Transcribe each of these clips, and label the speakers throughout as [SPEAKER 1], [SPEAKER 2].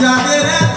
[SPEAKER 1] জাগের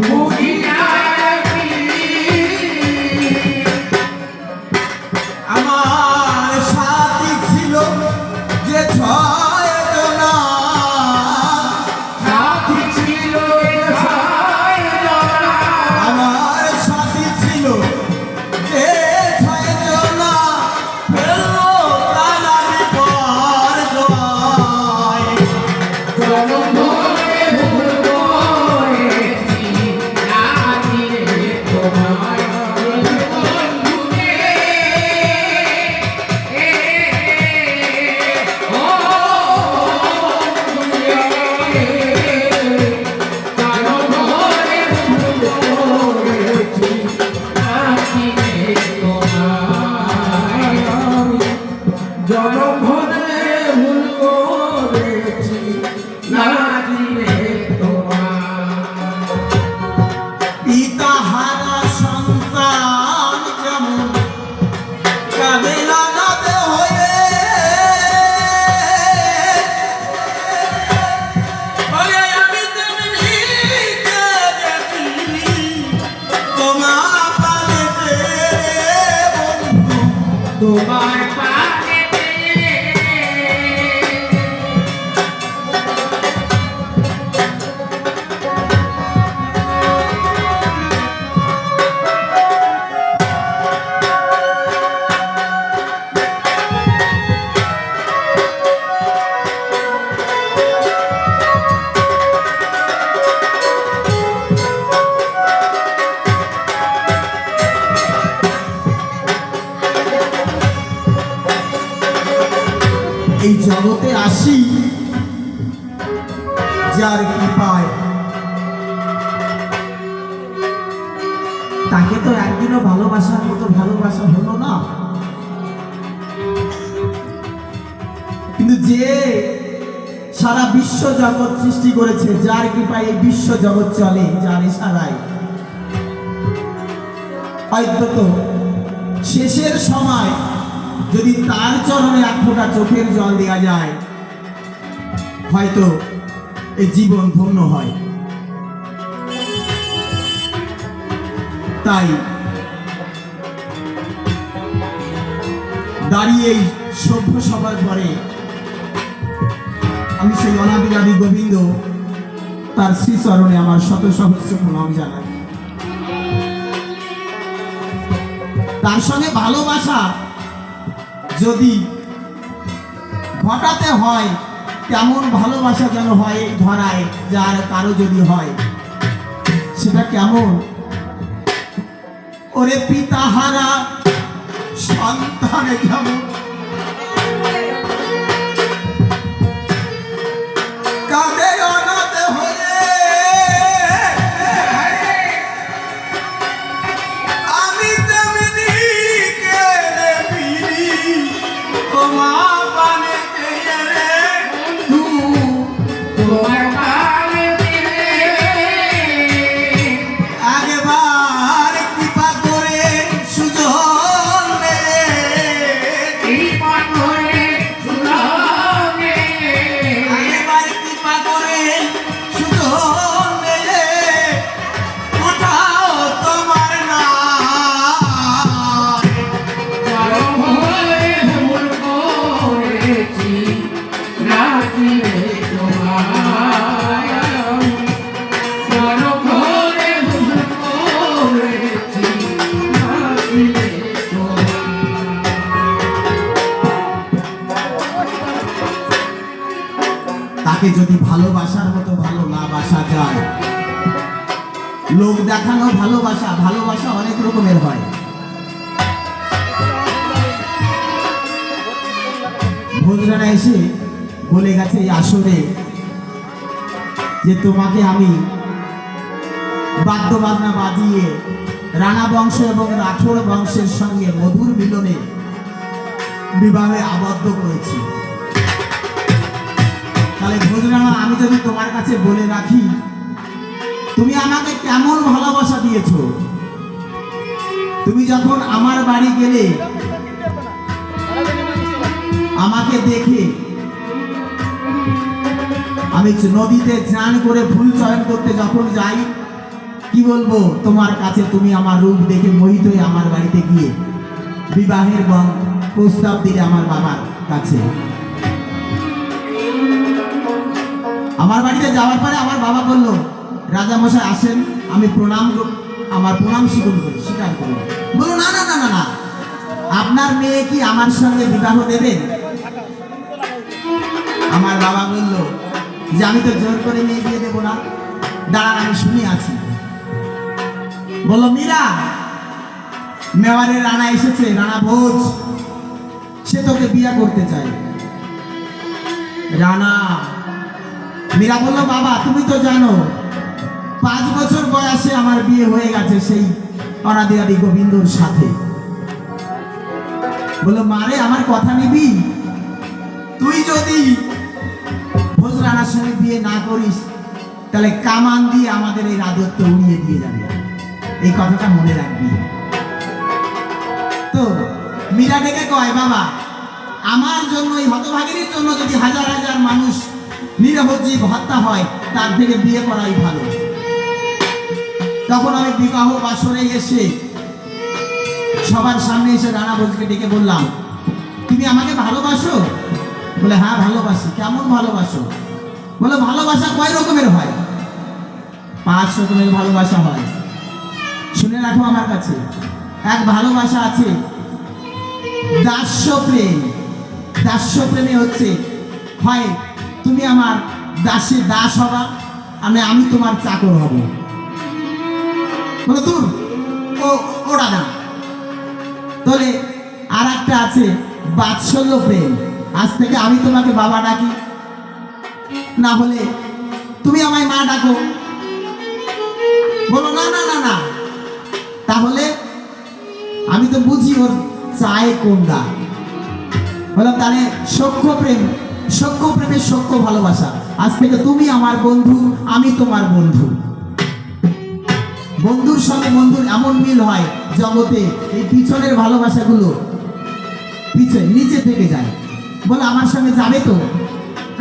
[SPEAKER 1] Whoa.
[SPEAKER 2] এই জগতে আসি, যার কি পায় তাকে তো একদিনও ভালোবাসার মতো ভালোবাসা হলো না। কিন্তু যে সারা বিশ্ব জগৎ সৃষ্টি করেছে, যার কৃপায় এই বিশ্ব জগৎ চলে, যার ইশারায়। তো শেষের সময় যদি তার চরণে এক ফোটা চোখের জল দেওয়া যায়, হয়তো এই জীবন ধন্য হয়। তাই দাঁড়িয়ে সভ্য সবার পরে আমি সেই অনাবিরাবি গোবিন্দ, তার শ্রীচরণে আমার শত সহস্র প্রণাম জানাই। তার সঙ্গে ভালোবাসা যদি ঘটাতে হয়, কেমন ভালোবাসা যেন হয় ধরায়, যার কারও যদি হয়? সেটা কেমন? ওরে পিতাহারা, সন্তানে যেমন
[SPEAKER 1] Salvador
[SPEAKER 2] তাকে যদি ভালোবাসার মতো ভালো না বাসা যায়। লোক দেখানো ভালোবাসা ভালোবাসা অনেক রকমের হয়। ভোজরানা এসে বলে গেছে আসরে যে তোমাকে আমি বাদ্য বাজনা বাজিয়ে রানা বংশ এবং রাঠোর বংশের সঙ্গে মধুর মিলনে বিবাহে আবদ্ধ করেছি। তাহলে ভোজরানা আমি যদি তোমার কাছে বলে রাখি, তুমি আমাকে কেমন ভালোবাসা দিয়েছ? তুমি যখন আমার বাড়ি গেলে, আমাকে দেখে, আমি নদীতে স্নান করে ফুল চয়ন করতে যখন যাই, কি বলব, তোমার কাছে তুমি আমার রূপ দেখে মোহিত হয়ে আমার বাড়িতে গিয়ে বিবাহের বন- প্রস্তাব দিলে আমার বাবার কাছে। আমার বাড়িতে যাওয়ার পরে আমার বাবা বলল রাজা মশাই আসেন, আমি প্রণাম আমার প্রণাম স্বীকার করি স্বীকার করি বলো না না না না না, আপনার মেয়ে কি আমার সঙ্গে বিবাহ দেবেন? আমার বাবা বলল, যে আমি তো জোর করে মেয়ে দিয়ে দেবো না, দাঁড়ান, আমি শুনে আছি বলল, মীরা, মেওয়ারের রানা এসেছে, রানা ভোজ, সে তোকে বিয়ে করতে চায়। রানা মীরা বলল, বাবা, তুমি তো জানো, পাঁচ বছর বয়সে আমার বিয়ে হয়ে গেছে সেই অনাদিরাদি গোবিন্দর সাথে। বলল মারে আমার কথা নিবি? তুই যদি ভোজ রানার সঙ্গে বিয়ে না করিস, তাহলে কামান দিয়ে আমাদের এই রাজত্ব উড়িয়ে দিয়ে যাবে। এই কথাটা মনে রাখবি। তো মীরা ডেকে কয়, বাবা, আমার জন্য এই হতভাগিনীর জন্য যদি হাজার হাজার মানুষ নিরবজীব হত্যা হয়, তার থেকে বিয়ে করাই ভালো। তখন আমি বিবাহ বাসরে এসে সবার সামনে এসে রানা ভোজকে ডেকে বললাম, তুমি আমাকে ভালোবাসো? বলে হ্যাঁ ভালোবাসি। কেমন ভালোবাসো? বলে, ভালোবাসা কয় রকমের হয়? পাঁচ রকমের ভালোবাসা হয়। শুনে রাখো আমার কাছে, এক ভালোবাসা আছে, দাস্য প্রেম। দাস্য প্রেমে হচ্ছে, হয় তুমি আমার দাসে দাস হবা, আমি আমি তোমার চাকর হব। বলো দূর, ও ওরা না। তাহলে আর একটা আছে বাৎসল্য প্রেম। আজ থেকে আমি তোমাকে বাবা ডাকি। না হলে তুমি আমায় মা ডাকো। বলো, না না না না। তাহলে আমি তো বুঝি ওর চায় কোনটা। বললাম তাহলে সখ্য প্রেম। সখ্য প্রেমের সখ্য ভালোবাসা। আজ থেকে তুমি আমার বন্ধু, আমি তোমার বন্ধু। বন্ধুর সঙ্গে বন্ধুর এমন মিল হয়, জগতে এই পিছনের ভালোবাসাগুলো পিছনে নিচে থেকে যায়। বলে, আমার সঙ্গে যাবে তো?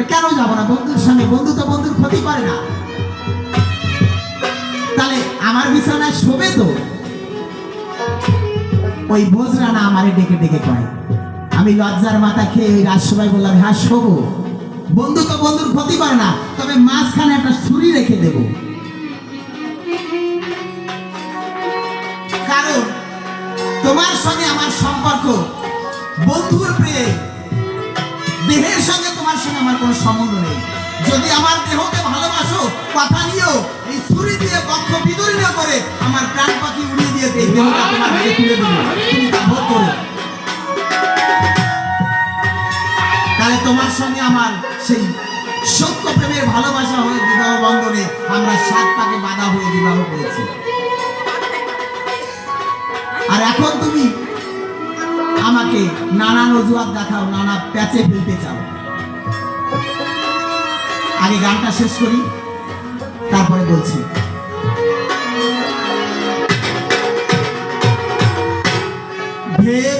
[SPEAKER 2] কেন যাব না? বন্ধুর সঙ্গে বন্ধু তো বন্ধুর ক্ষতি করে না। তাহলে আমার বিছানায় শোবে তো? ওই বোঝরানা আমারে ডেকে ডেকে কয়। আমি লজ্জার মাথা খেয়ে ওই রাজসভায় বললাম হ্যাঁ শোবো। বন্ধু তো বন্ধুর ক্ষতি করে না, তবে মাঝখানে একটা ছুরি রেখে দেব। কারণ তোমার সঙ্গে আমার সম্পর্ক, বন্ধুর প্রিয়, দেহের সঙ্গে তোমার সঙ্গে আমার কোনো সম্বন্ধ নেই। যদি আমার দেহকে ভালোবাসো, কথা নিও এই ছুরি দিয়ে কক্ষ বিদরিত করে, আমার প্রাণ পাখি উড়িয়ে দিয়ে দেহটা তোমার তুলে দেবো। তুমি তা ভোগ করো। তাহলে তোমার সঙ্গে আমার সেই সত্য প্রেমের ভালোবাসা হয়ে বিবাহ বন্ধনে আমরা সাত পাকে বাধা হয়ে বিবাহ করেছি। আর এখন তুমি আমাকে নানান অজুহাত দেখাও, নানা প্যাচে ফেলতে চাও। আগে গানটা শেষ করি, তারপরে বলছি। ভেবেছিলাম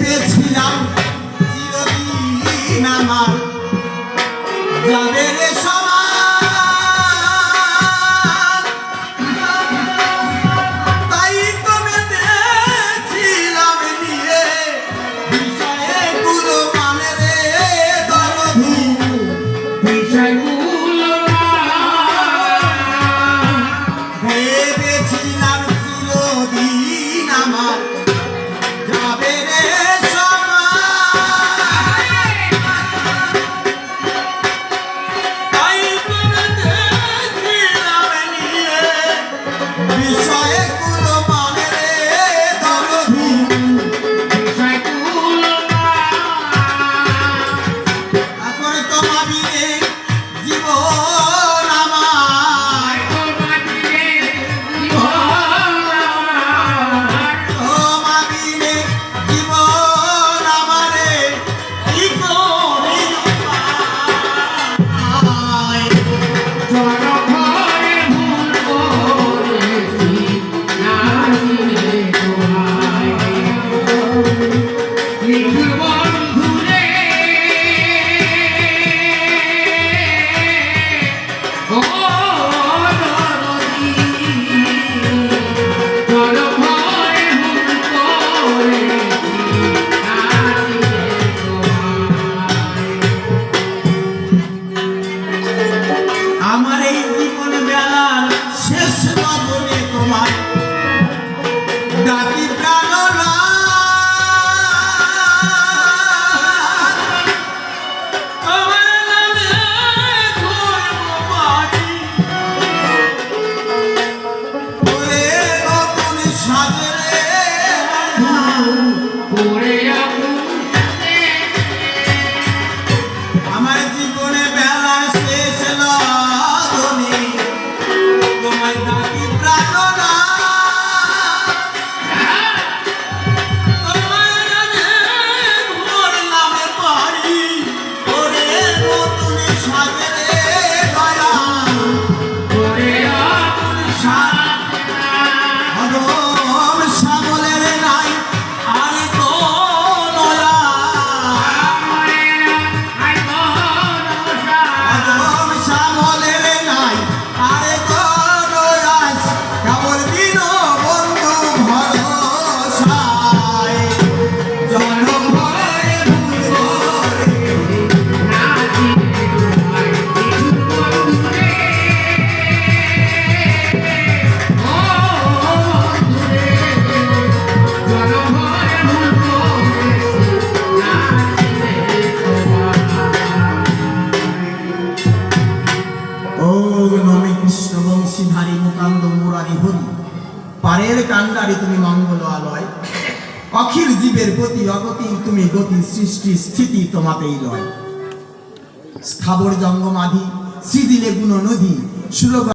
[SPEAKER 2] অখিল জীবের গতি অগতি, তুমি গতি সৃষ্টি, স্থিতি তোমাতেই লয়। স্থাবর জঙ্গমাধি, সৃজিলে গুণ নদী সুরগ